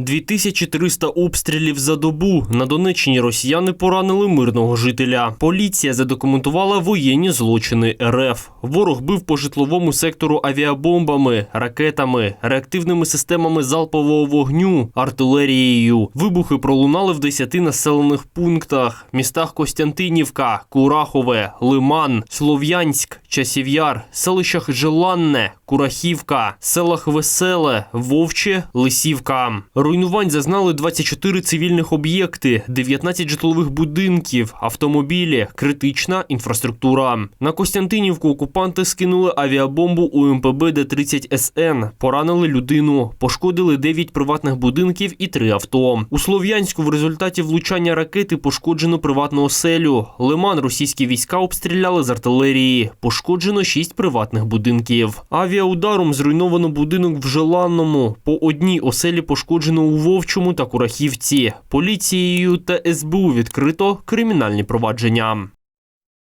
2300 обстрілів за добу. На Донеччині росіяни поранили мирного жителя. Поліція задокументувала воєнні злочини РФ. Ворог бив по житловому сектору авіабомбами, ракетами, реактивними системами залпового вогню, артилерією. Вибухи пролунали в 10 населених пунктах: містах Костянтинівка, Курахове, Лиман, Слов'янськ, Часів'яр, селищах Желанне, Курахівка, селах Веселе, Вовче, Лисівка. Руйнувань зазнали 24 цивільних об'єкти, 19 житлових будинків, автомобілі, критична інфраструктура. На Костянтинівку окупанти скинули авіабомбу у МПБ Д-30 СН, поранили людину, пошкодили 9 приватних будинків і 3 авто. У Слов'янську в результаті влучання ракети пошкоджено приватну оселю. Лиман російські війська обстріляли з артилерії. Пошкоджено 6 приватних будинків. Авіаударом зруйновано будинок в Желанному. По одній оселі пошкоджено у Вовчому та Курахівці. Поліцією та СБУ відкрито кримінальні провадження.